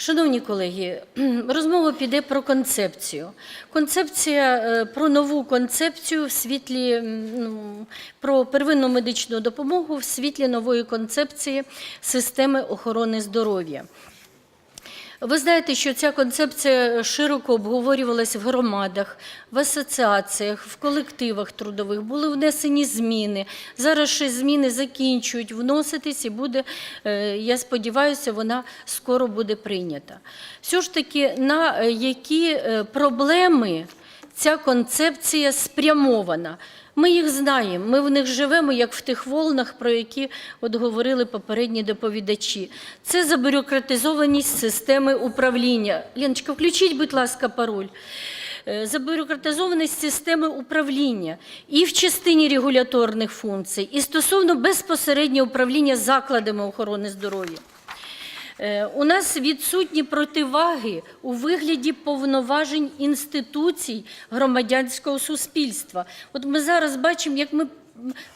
Шановні колеги, розмова піде про концепцію. Концепція е, про нову концепцію в світлі ну, про первинну медичну допомогу в світлі нової концепції системи охорони здоров'я. Ви знаєте, що ця концепція широко обговорювалася в громадах, в асоціаціях, в колективах трудових. Були внесені зміни. Зараз ще зміни закінчують вноситись і буде, е, я сподіваюся, вона скоро буде прийнята. Все ж таки, на е, які е, проблеми ця концепція спрямована? Ми їх знаємо, ми в них живемо, як в тих волнах, про які от говорили попередні доповідачі. Це забюрократизованість системи управління. Леночка, включіть, будь ласка, пароль. Е, Забюрократизованість системи управління і в частині регуляторних функцій, і стосовно безпосереднього управління закладами охорони здоров'я. Е, У нас відсутні противаги у вигляді повноважень інституцій громадянського суспільства. От ми зараз бачимо, як ми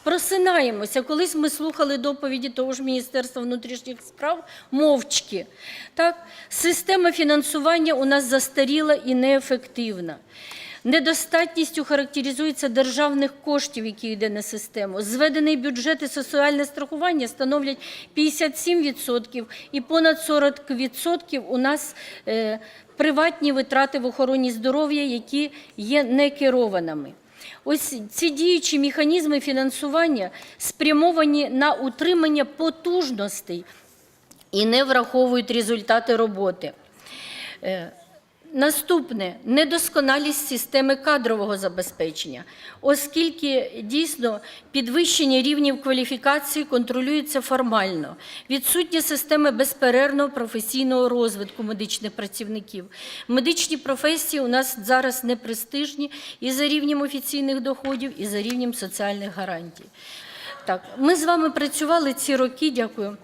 просинаємося. Колись ми слухали доповіді того ж Міністерства внутрішніх справ мовчки. Так? Система фінансування у нас застаріла і неефективна. Недостатністю характеризується державних коштів, які йде на систему. Зведений бюджет і соціальне страхування становлять 57% і понад 40% у нас е, приватні витрати в охороні здоров'я, які є некерованими. Ось ці діючі механізми фінансування спрямовані на утримання потужностей і не враховують результати роботи. Е, Наступне недосконалість системи кадрового забезпечення, оскільки дійсно підвищення рівнів кваліфікації контролюється формально, відсутня системи безперервного професійного розвитку медичних працівників. Медичні професії у нас зараз непрестижні і за рівнем офіційних доходів, і за рівнем соціальних гарантій. Так, ми з вами працювали ці роки, дякую.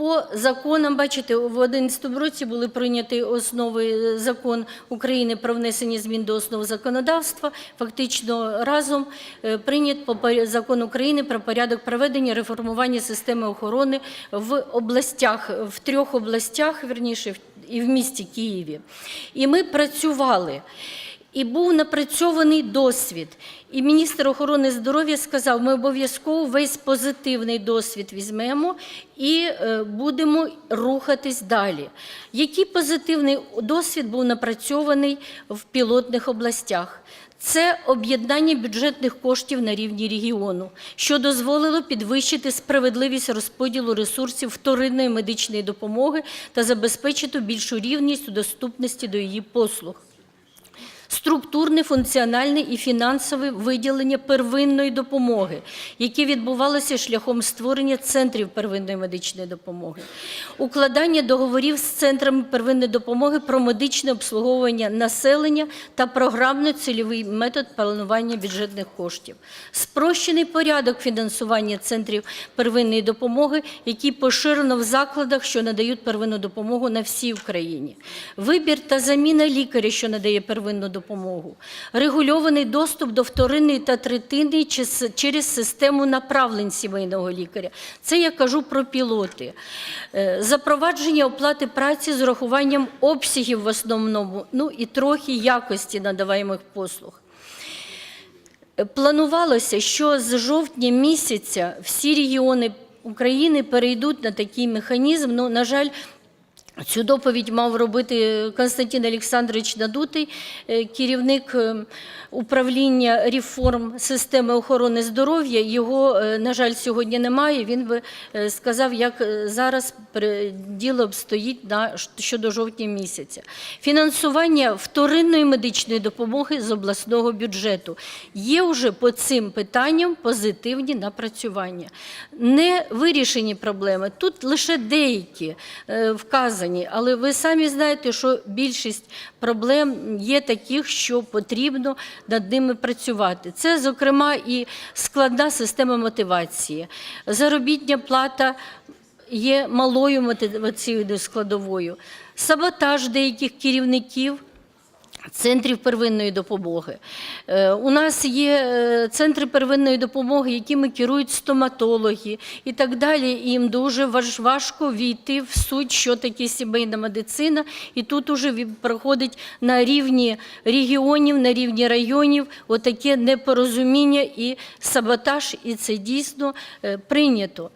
По законам, бачите, в 2011 році були прийняті основи е, закон України про внесення змін до основ законодавства. Фактично разом е, прийнят закон України про порядок проведення реформування системи охорони в областях, в трьох областях, верніше, і в місті Києві. І ми працювали. І був напрацьований досвід. І міністр охорони здоров'я сказав, ми обов'язково весь позитивний досвід візьмемо і е, будемо рухатись далі. Який позитивний досвід був напрацьований в пілотних областях? Це об'єднання бюджетних коштів на рівні регіону, що дозволило підвищити справедливість розподілу ресурсів вторинної медичної допомоги та забезпечити більшу рівність у доступності до її послуг структурне, функціональне і фінансове виділення первинної допомоги, яке відбувалося шляхом створення центрів первинної медичної допомоги, укладання договорів з центрами первинної допомоги про медичне обслуговування населення та програмно-цільовий метод планування бюджетних коштів, спрощений порядок фінансування центрів первинної допомоги, який поширено в закладах, що надають первинну допомогу на всій Україні, вибір та заміна лікаря, що надає первинну допомогу, регульований доступ до вторинної та третинної через систему направлень сімейного лікаря. Це я кажу про пілоти. Е, Запровадження оплати праці з урахуванням обсягів в основному, ну і трохи якості надаваємих послуг. Планувалося, що з жовтня місяця всі регіони України перейдуть на такий механізм. Ну, на жаль, Цю доповідь мав робити Константин Олександрович Надутий, е, керівник е, управління реформ системи охорони здоров'я. Його, е, на жаль, сьогодні немає. Він би сказав, як зараз діло обстоїть на щодо жовтня місяця. Фінансування вторинної медичної допомоги з обласного бюджету. Є вже по цим питанням позитивні напрацювання. Не вирішені проблеми. Тут лише деякі е, вказані, але ви самі знаєте, що більшість проблем є таких, що потрібно над ними працювати. Це, зокрема, і складна система мотивації. Заробітня плата є малою мотиваційною складовою. Саботаж деяких керівників Центрів первинної допомоги. Е, У нас є е, центри первинної допомоги, якими керують стоматологи і так далі. І їм дуже важко війти в суть, що таке сімейна медицина. І тут уже проходить на рівні регіонів, на рівні районів отаке непорозуміння і саботаж, і це дійсно е, прийнято.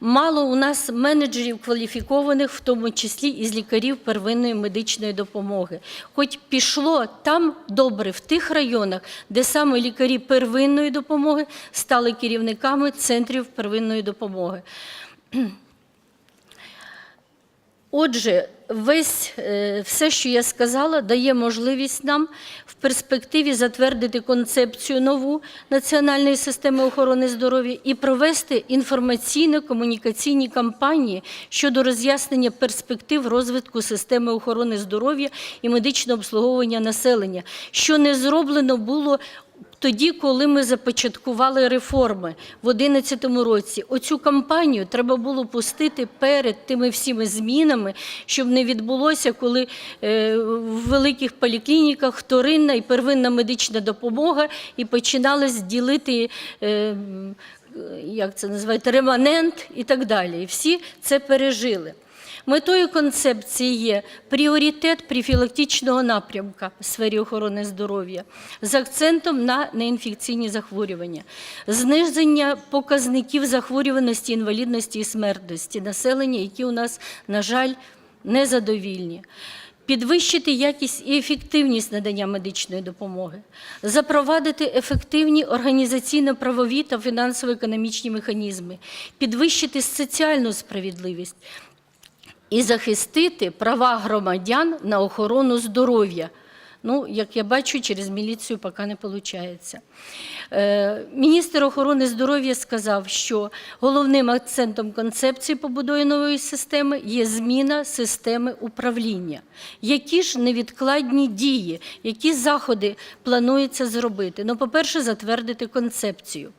Мало у нас менеджерів кваліфікованих, в тому числі із лікарів первинної медичної допомоги. Хоч пішло там добре в тих районах, де саме лікарі первинної допомоги стали керівниками центрів первинної допомоги. Отже, весь, е, все, що я сказала, дає можливість нам перспективі затвердити концепцію нову національної системи охорони здоров'я і провести інформаційно-комунікаційні кампанії щодо роз'яснення перспектив розвитку системи охорони здоров'я і медичного обслуговування населення, що не зроблено було тоді, коли ми започаткували реформи в 2011 році, оцю кампанію треба було пустити перед тими всіми змінами, щоб не відбулося, коли е, в великих поліклініках вторинна і первинна медична допомога і починалось ділити. Е, як це називається, реманент і так далі. І всі це пережили. Метою концепції є пріоритет профілактичного напрямка в сфері охорони здоров'я з акцентом на неінфекційні захворювання, зниження показників захворюваності, інвалідності і смертності населення, які у нас, на жаль, незадовільні. Підвищити якість і ефективність надання медичної допомоги, запровадити ефективні організаційно-правові та фінансово-економічні механізми, підвищити соціальну справедливість і захистити права громадян на охорону здоров'я. Ну, як я бачу, через міліцію поки не виходить. Е, міністр охорони здоров'я сказав, що головним акцентом концепції побудови нової системи є зміна системи управління. Які ж невідкладні дії, які заходи планується зробити? Ну, по-перше, затвердити концепцію.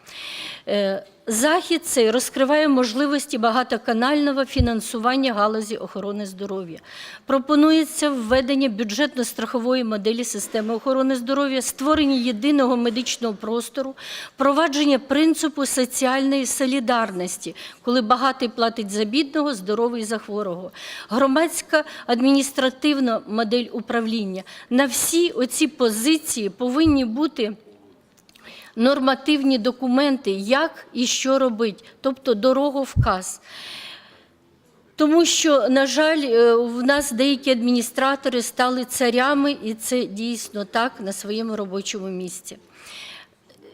Е, Захід цей розкриває можливості багатоканального фінансування галузі охорони здоров'я. Пропонується введення бюджетно-страхової моделі системи охорони здоров'я, створення єдиного медичного простору, впровадження принципу соціальної солідарності, коли багатий платить за бідного, здоровий за хворого, громадська адміністративна модель управління. На всі оці позиції повинні бути нормативні документи, як і що робити, тобто дороговказ. Тому що, на жаль, е, в нас деякі адміністратори стали царями, і це дійсно так на своєму робочому місці.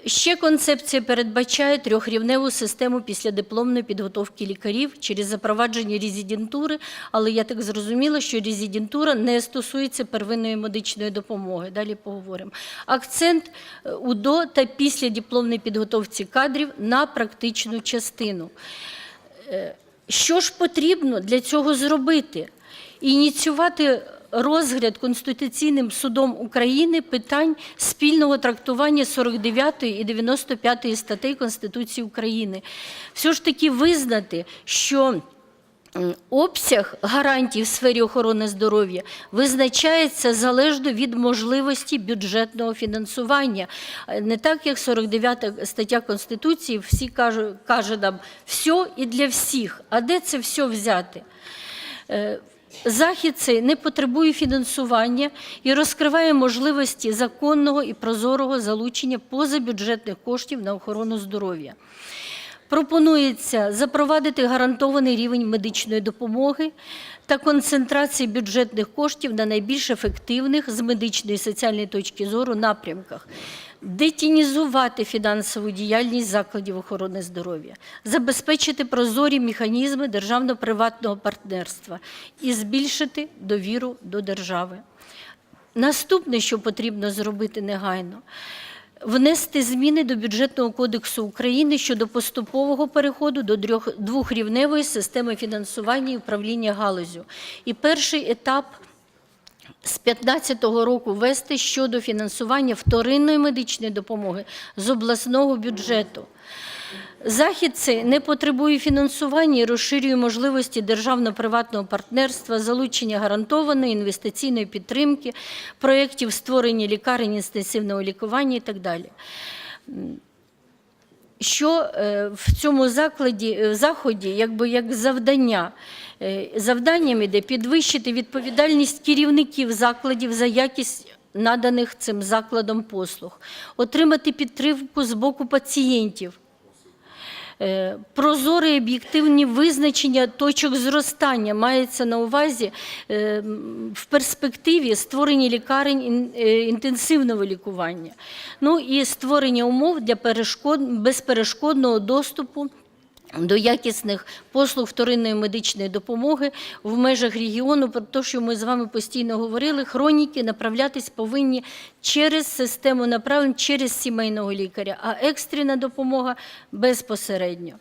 Ще концепція передбачає трьохрівневу систему післядипломної підготовки лікарів через запровадження резидентури, але я так зрозуміла, що резидентура не стосується первинної медичної допомоги. Далі поговоримо. Акцент е, у до та післядипломній підготовці кадрів на практичну частину. Е, Що ж потрібно для цього зробити? Ініціювати розгляд Конституційним судом України питань спільного трактування 49 і 95 статей Конституції України. Все ж таки визнати, що обсяг гарантій в сфері охорони здоров'я визначається залежно від можливості бюджетного фінансування. Е, Не так, як 49 стаття Конституції, всі кажуть, каже нам все і для всіх. А де це все взяти? Захід цей не потребує фінансування і розкриває можливості законного і прозорого залучення позабюджетних коштів на охорону здоров'я. Пропонується запровадити гарантований рівень медичної допомоги та концентрації бюджетних коштів на найбільш ефективних з медичної і соціальної точки зору напрямках, детінізувати фінансову діяльність закладів охорони здоров'я, забезпечити прозорі механізми державно-приватного партнерства і збільшити довіру до держави. Наступне, що потрібно зробити негайно, внести зміни до бюджетного кодексу України щодо поступового переходу до двохрівневої системи фінансування і управління галузю. І перший етап з 2015 року вести щодо фінансування вторинної медичної допомоги з обласного бюджету. Захід цей не потребує фінансування і розширює можливості державно-приватного партнерства, залучення гарантованої інвестиційної підтримки, проєктів створення лікарень інтенсивного лікування і так далі. Що е, в цьому закладі, е, заході, якби як завдання, Е, завданням іде підвищити відповідальність керівників закладів за якість наданих цим закладом послуг, отримати підтримку з боку пацієнтів, Е, Прозоре і об'єктивні визначення точок зростання мається на увазі е, в перспективі створення лікарень е, інтенсивного лікування, ну і створення умов для перешкод, безперешкодного доступу до якісних послуг вторинної медичної допомоги в межах регіону, про те, що ми з вами постійно говорили, хроніки направлятись повинні через систему направлень, через сімейного лікаря, а екстрена допомога безпосередньо.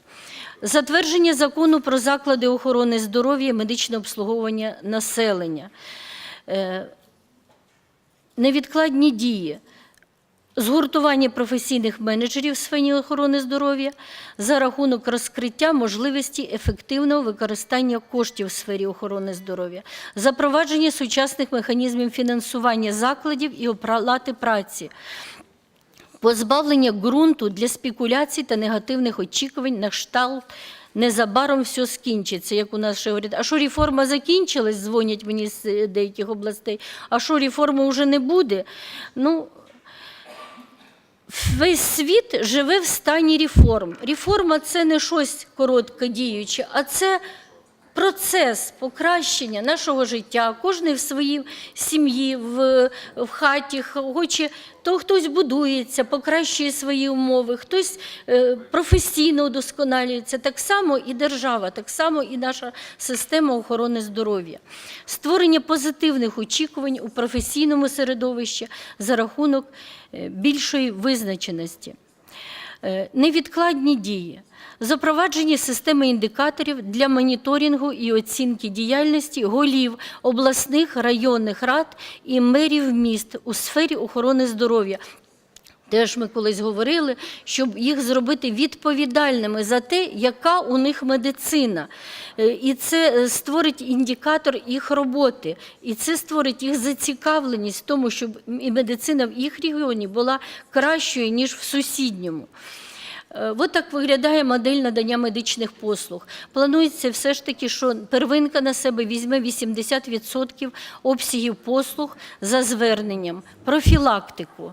Затвердження закону про заклади охорони здоров'я і медичне обслуговування населення. Е, Невідкладні дії згуртування професійних менеджерів в сфері охорони здоров'я за рахунок розкриття можливості ефективного використання коштів в сфері охорони здоров'я, запровадження сучасних механізмів фінансування закладів і оплати праці. Позбавлення ґрунту для спекуляцій та негативних очікувань на кшталт незабаром все скінчиться, як у нас ще говорять. А що реформа закінчилась, дзвонять мені з е, деяких областей, а що реформи вже не буде. Ну, Весь світ живе в стані реформ. Реформа це не щось короткодіюче, а це процес покращення нашого життя. Кожен в своїй сім'ї, в, в хаті хоче, то хтось будується, покращує свої умови, хтось е, професійно удосконалюється. Так само і держава, так само і наша система охорони здоров'я. Створення позитивних очікувань у професійному середовищі за рахунок е, більшої визначеності. Е, Невідкладні дії. Запровадження системи індикаторів для моніторингу і оцінки діяльності голів обласних районних рад і мерів міст у сфері охорони здоров'я. Теж ми колись говорили, щоб їх зробити відповідальними за те, яка у них медицина. Е, І це е, створить індикатор їх роботи, і це створить їх зацікавленість в тому, щоб і медицина в їх регіоні була кращою, ніж в сусідньому. Е, От так виглядає модель надання медичних послуг. Планується все ж таки, що первинка на себе візьме 80% обсягів послуг за зверненням, профілактику.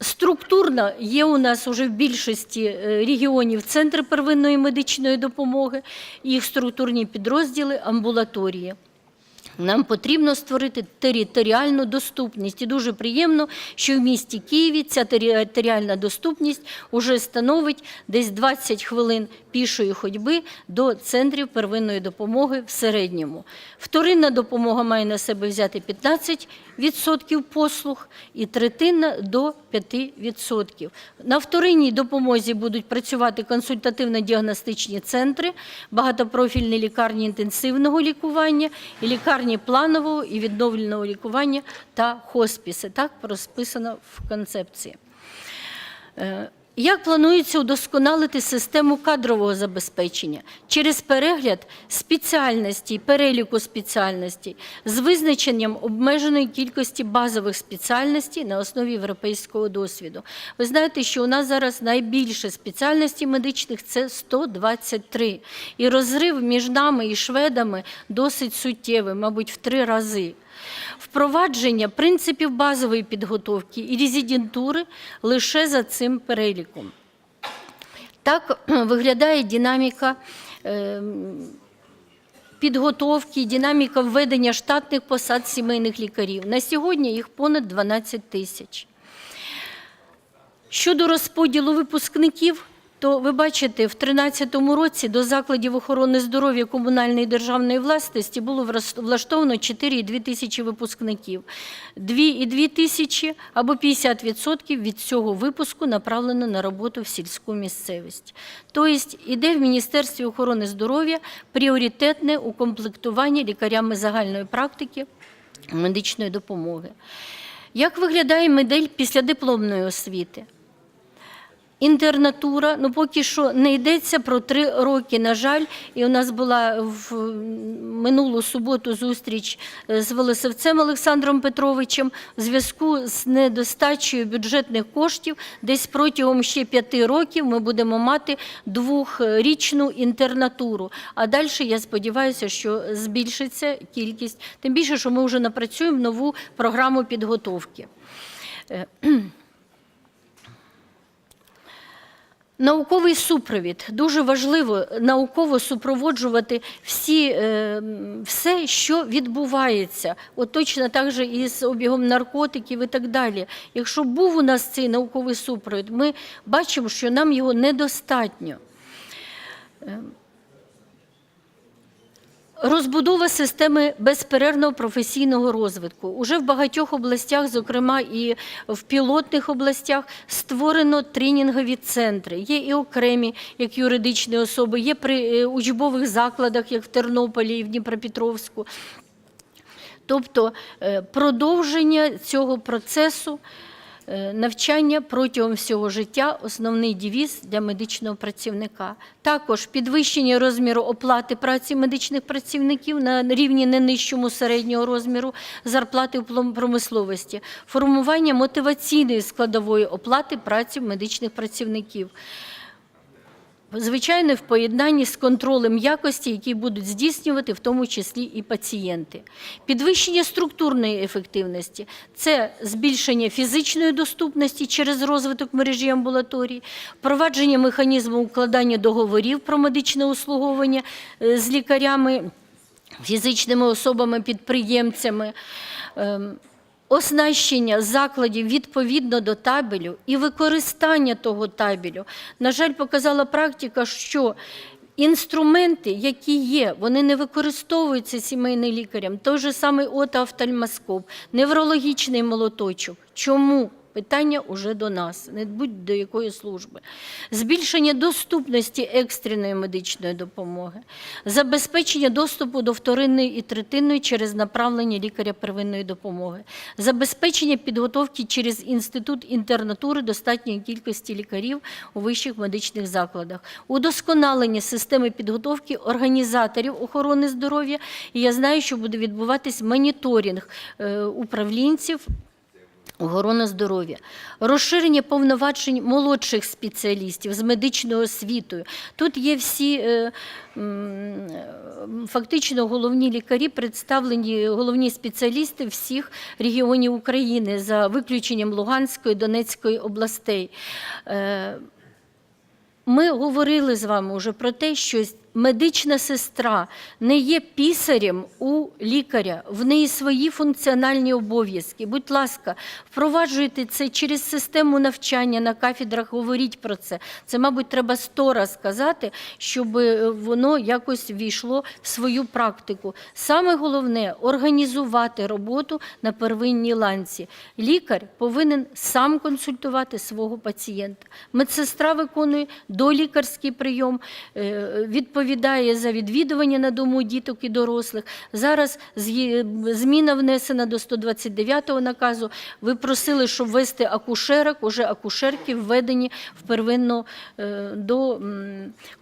Структурно є у нас уже в більшості е, регіонів центри первинної медичної допомоги, їх структурні підрозділи, амбулаторії. Нам потрібно створити територіальну доступність. І дуже приємно, що в місті Києві ця територіальна доступність вже становить десь 20 хвилин пішої ходьби до центрів первинної допомоги в середньому. Вторинна допомога має на себе взяти 15% послуг і третинна до 5%. На вторинній допомозі будуть працювати консультативно-діагностичні центри, багатопрофільні лікарні інтенсивного лікування і лікарні планового і відновленого лікування та хоспіси. Так розписано в концепції. Як планується удосконалити систему кадрового забезпечення через перегляд спеціальностей, переліку спеціальностей з визначенням обмеженої кількості базових спеціальностей на основі європейського досвіду? Ви знаєте, що у нас зараз найбільше спеціальностей медичних це 123. І розрив між нами і шведами досить суттєвий, мабуть, в три рази впровадження принципів базової підготовки і резидентури лише за цим переліком. Так виглядає динаміка е, підготовки, динаміка введення штатних посад сімейних лікарів. На сьогодні їх понад 12 тисяч. Щодо розподілу випускників, то ви бачите, в 2013 році до закладів охорони здоров'я комунальної і державної власності було влаштовано 4,2 тисячі випускників. 2,2 тисячі або 50% від цього випуску направлено на роботу в сільську місцевість. Тобто іде в Міністерстві охорони здоров'я пріоритетне укомплектування лікарями загальної практики медичної допомоги. Як виглядає модель післядипломної освіти? Інтернатура, ну поки що не йдеться про три роки, на жаль. І у нас була в минулу суботу зустріч е, з Волосевцем Олександром Петровичем в зв'язку з недостачею бюджетних коштів. Десь протягом ще п'яти років ми будемо мати двохрічну інтернатуру. А далі я сподіваюся, що збільшиться кількість. Тим більше, що ми вже напрацюємо нову програму підготовки. Науковий супровід дуже важливо науково супроводжувати всі, е, все, що відбувається. От точно так же і обігом наркотиків і так далі. Якщо був у нас цей науковий супровід, ми бачимо, що нам його недостатньо. Розбудова системи безперервного професійного розвитку. Уже в багатьох областях, зокрема і в пілотних областях, створено тренінгові центри. Є і окремі, як юридичні особи, є при е, учбових закладах, як в Тернополі і в Дніпропетровську. Тобто е, продовження цього процесу навчання протягом всього життя основний девіз для медичного працівника. Також підвищення розміру оплати праці медичних працівників на рівні не нижчому середнього розміру зарплати в промисловості, формування мотиваційної складової оплати праці медичних працівників. Звичайно, в поєднанні з контролем якості, який будуть здійснювати в тому числі і пацієнти. Підвищення структурної ефективності це збільшення фізичної доступності через розвиток мережі амбулаторій, впровадження механізму укладання договорів про медичне услуговування е, з лікарями, фізичними особами-підприємцями. ем, Оснащення закладів відповідно до табелю і використання того табелю. На жаль, показала практика, що інструменти, які є, вони не використовуються сімейним лікарем. Той же самий отоофтальмоскоп, неврологічний молоточок. Чому? Питання уже до нас, не будь до якої служби. Збільшення доступності екстреної медичної допомоги, забезпечення доступу до вторинної і третинної через направлення лікаря первинної допомоги, забезпечення підготовки через інститут інтернатури достатньої кількості лікарів у вищих медичних закладах, удосконалення системи підготовки організаторів охорони здоров'я. І я знаю, що буде відбуватись моніторинг е, управлінців Охорона здоров'я, розширення повноважень молодших спеціалістів з медичною освітою. Тут є всі е, фактично головні лікарі, представлені головні спеціалісти всіх регіонів України за виключенням Луганської, Донецької областей. Е, ми говорили з вами вже про те, що медична сестра не є пісарем у лікаря, в неї свої функціональні обов'язки. Будь ласка, впроваджуйте це через систему навчання на кафедрах, говоріть про це. Це, мабуть, треба сто раз сказати, щоб е, воно якось війшло в свою практику. Саме головне організувати роботу на первинній ланці. Лікар повинен сам консультувати свого пацієнта. Медсестра виконує долікарський прийом, е, відповідає за відвідування на дому діток і дорослих. Зараз зміна внесена до 129-го наказу. Ви просили, щоб ввести акушерок, уже акушерки введені в первинну е, до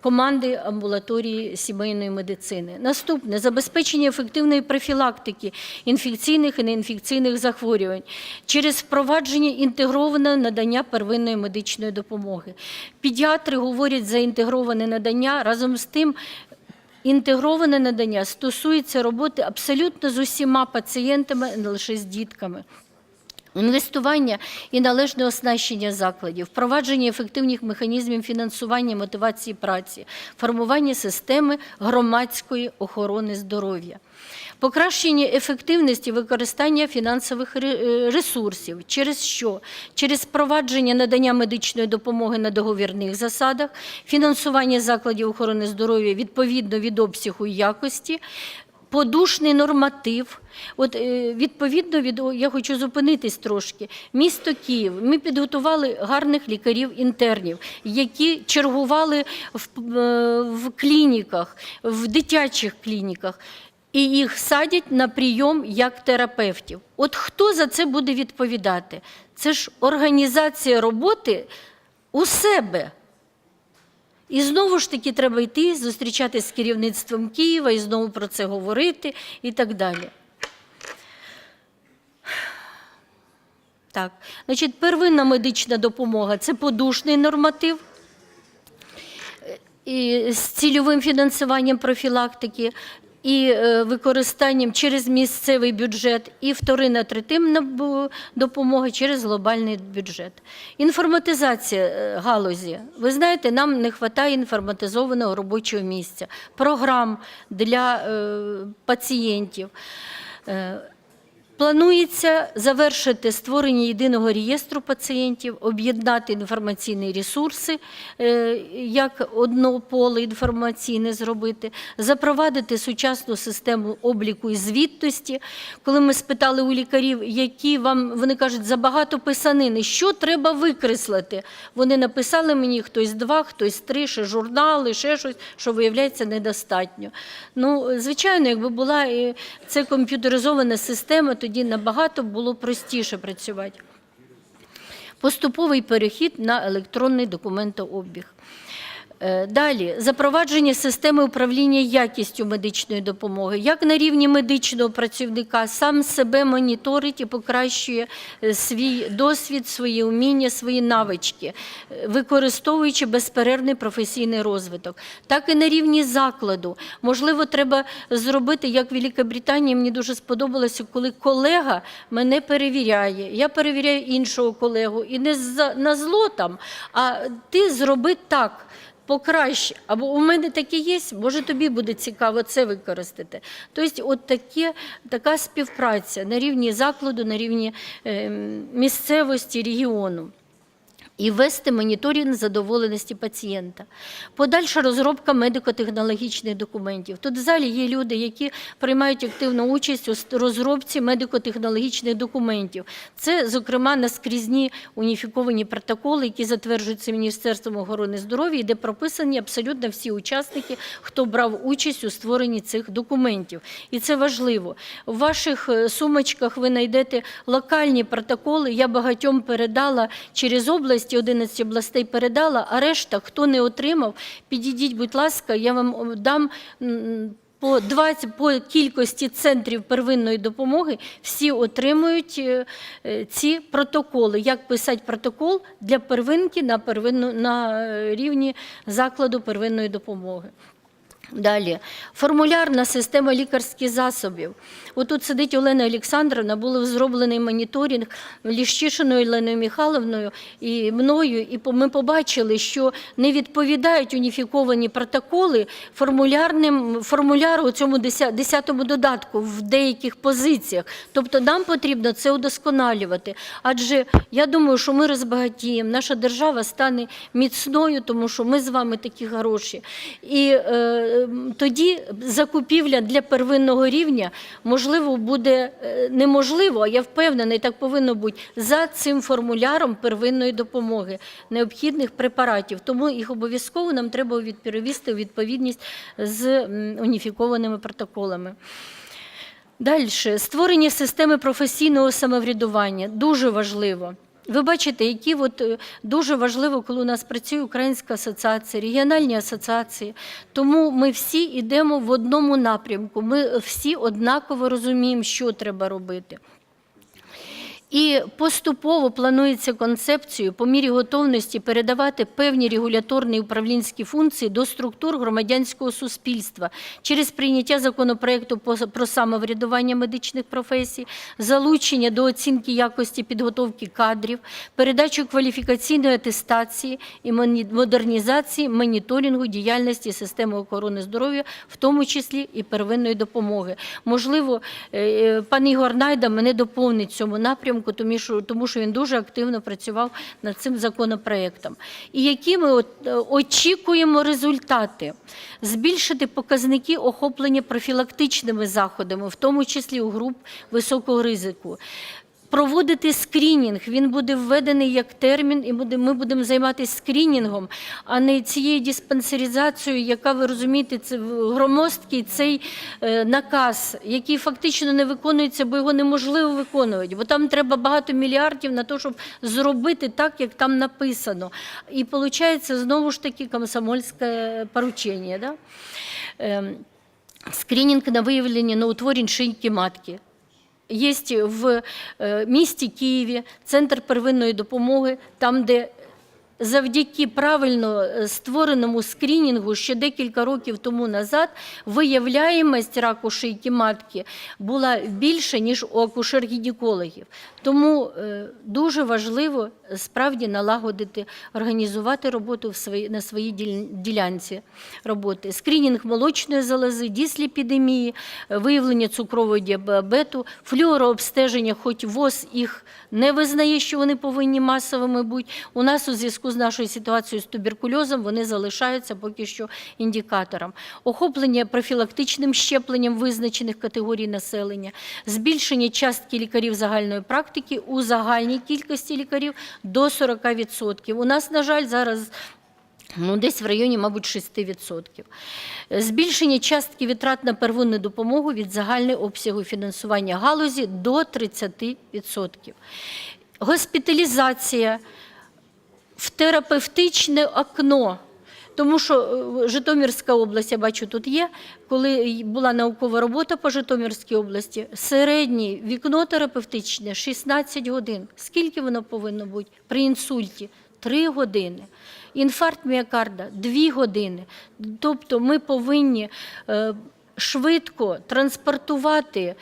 команди амбулаторії сімейної медицини. Наступне забезпечення ефективної профілактики інфекційних і неінфекційних захворювань через впровадження інтегрованого надання первинної медичної допомоги. Педіатри говорять за інтегроване надання разом з тим. Інтегроване надання стосується роботи абсолютно з усіма пацієнтами, не лише з дітками. Інвестування і належне оснащення закладів, впровадження ефективних механізмів фінансування мотивації праці, формування системи громадської охорони здоров'я. Покращення ефективності використання фінансових е, ресурсів. Через що? Через впровадження надання медичної допомоги на договірних засадах, фінансування закладів охорони здоров'я відповідно від обсягу і якості, подушний норматив. От е, відповідно від я хочу зупинитись трошки. Місто Київ. Ми підготували гарних лікарів-інтернів, які чергували в, е, в клініках, в дитячих клініках. І їх садять на прийом як терапевтів. От хто за це буде відповідати? Це ж організація роботи у себе. І знову ж таки треба йти, зустрічатися з керівництвом Києва і знову про це говорити і так далі. Так, значить, первинна медична допомога це подушний норматив і з цільовим фінансуванням профілактики. І е, використанням через місцевий бюджет, і вторинна третинна допомога через глобальний бюджет. Інформатизація е, галузі. Ви знаєте, нам не вистачає інформатизованого робочого місця, програм для е, пацієнтів. Е, Планується завершити створення єдиного реєстру пацієнтів, об'єднати інформаційні ресурси, е, як одно поле інформаційне зробити, запровадити сучасну систему обліку і звітності. Коли ми спитали у лікарів, які вам вони кажуть, забагато писанини, що треба викреслити. Вони написали мені хтось два, хтось три, ще журнали, ще щось, що виявляється недостатньо. Ну, звичайно, якби була це комп'ютеризована система, тоді набагато було простіше працювати. Поступовий перехід на електронний документообіг. Е, Далі. Запровадження системи управління якістю медичної допомоги, як на рівні медичного працівника сам себе моніторить і покращує е, свій досвід, свої уміння, свої навички, е, використовуючи безперервний професійний розвиток, так і на рівні закладу. Можливо, треба зробити, як в Великобританії, мені дуже сподобалося, коли колега мене перевіряє. Я перевіряю іншого колегу, і не на зло там, а ти зроби так покраще. Або у мене таке є, може тобі буде цікаво це використати. Тобто, от таке, така співпраця на рівні закладу, на рівні е, місцевості, регіону. І вести моніторинг задоволеності пацієнта. Подальша розробка медико-технологічних документів. Тут в залі є люди, які приймають активну участь у розробці медико-технологічних документів. Це, зокрема, наскрізні уніфіковані протоколи, які затверджуються Міністерством охорони здоров'я, де прописані абсолютно всі учасники, хто брав участь у створенні цих документів. І це важливо. В ваших е, сумочках ви знайдете локальні протоколи. Я багатьом передала через області, 11 областей передала, а решта, хто не отримав, підійдіть, будь ласка, я вам е, дам. По 20, по кількості центрів первинної допомоги всі отримують е, е, ці протоколи. Як писати протокол для первинки на, первинну, на рівні закладу первинної допомоги. Далі формулярна система лікарських засобів. Отут сидить Олена Олександровна, був зроблений моніторинг Ліщишиною Оленою Михайловною і мною, і ми побачили, що не відповідають уніфіковані протоколи формулярним формуляру у цьому 10-му додатку в деяких позиціях. Тобто нам потрібно це удосконалювати. Адже я думаю, що ми розбагатіємо, наша держава стане міцною, тому що ми з вами такі хороші. І е, тоді закупівля для первинного рівня, можливо, буде е, неможливо, а я впевнена, і так повинно бути, за цим формуляром первинної допомоги необхідних препаратів. Тому їх обов'язково нам треба перевести у відповідність з уніфікованими протоколами. Далі створення системи професійного самоврядування дуже важливо. Ви бачите, які от е, дуже важливо, коли у нас працює Українська асоціація, регіональні асоціації. Тому ми всі йдемо в одному напрямку. Ми всі однаково розуміємо, що треба робити. І поступово планується концепцію по мірі готовності передавати певні регуляторні управлінські функції до структур громадянського суспільства через прийняття законопроекту про самоврядування медичних професій, залучення до оцінки якості підготовки кадрів, передачу кваліфікаційної атестації і модернізації моніторингу діяльності системи охорони здоров'я, в тому числі і первинної допомоги. Можливо, е, е, пан Ігор Найда мене доповнить цьому напрямку, тому що, тому що він дуже активно працював над цим законопроектом. І які ми е, очікуємо результати? Збільшити показники охоплення профілактичними заходами, в тому числі у груп високого ризику. Проводити скринінг, він буде введений як термін, і ми будемо займатися скринінгом, а не цією диспансеризацією, яка, ви розумієте, це громоздкий цей е, наказ, який фактично не виконується, бо його неможливо виконувати. Бо там треба багато мільярдів на те, щоб зробити так, як там написано. І виходить знову ж таки комсомольське поручення. Да? Ем, скринінг на виявлення новоутворень шийки матки. Є в е, місті Києві центр первинної допомоги, там, де завдяки правильно е, створеному скрінінгу ще декілька років тому назад виявляємость раку шийки матки була більше, ніж у акушер-гінекологів. Тому е, дуже важливо справді налагодити, організувати роботу в свої, на своїй ділянці роботи. Скринінг молочної залози, дисліпідемії, е, виявлення цукрового діабету, флюорообстеження, хоч ВОЗ їх не визнає, що вони повинні масовими бути. У нас у зв'язку з нашою ситуацією з туберкульозом вони залишаються поки що індикатором. Охоплення профілактичним щепленням визначених категорій населення, збільшення частки лікарів загальної практики у загальній кількості лікарів до 40%. У нас, на жаль, зараз Ну, десь в районі, мабуть, 6%. Збільшення частки витрат на первинну допомогу від загального обсягу фінансування галузі до 30%. Госпіталізація в терапевтичне окно. Тому що е, Житомирська область, я бачу, тут є. Коли була наукова робота по Житомирській області, середнє вікно терапевтичне 16 годин. Скільки воно повинно бути при інсульті? 3 години. Інфаркт міокарда 2 години. Тобто ми повинні е, швидко транспортувати,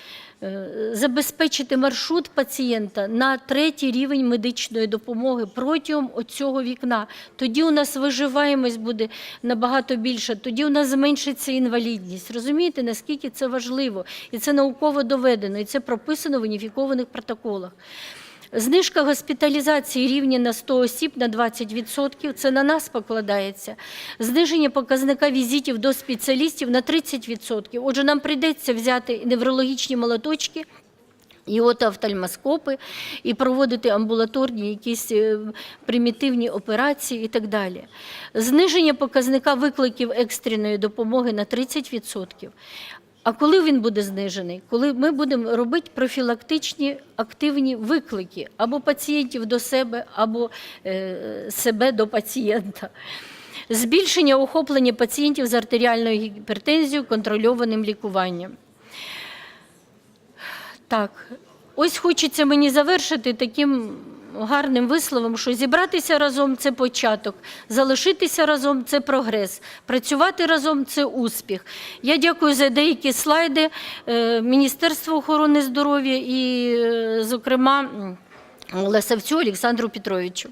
забезпечити маршрут пацієнта на третій рівень медичної допомоги протягом цього вікна. Тоді у нас виживаємость буде набагато більше, тоді у нас зменшиться інвалідність. Розумієте, наскільки це важливо? І це науково доведено, і це прописано в уніфікованих протоколах. Знижка госпіталізації рівня на 100 осіб на 20%, це на нас покладається. Зниження показника візитів до спеціалістів на 30%. Отже, нам прийдеться взяти неврологічні молоточки, і от офтальмоскопи, і проводити амбулаторні якісь е, примітивні операції і так далі. Зниження показника викликів екстреної допомоги на 30%. А коли він буде знижений? Коли ми будемо робити профілактичні активні виклики або пацієнтів до себе, або е, себе до пацієнта. Збільшення охоплення пацієнтів з артеріальною гіпертензією контрольованим лікуванням. Так, ось хочеться мені завершити таким гарним висловом, що зібратися разом це початок, залишитися разом це прогрес, працювати разом це успіх. Я дякую за деякі слайди е, Міністерства охорони здоров'я і, е, зокрема, Лесавцю Олександру Петровичу.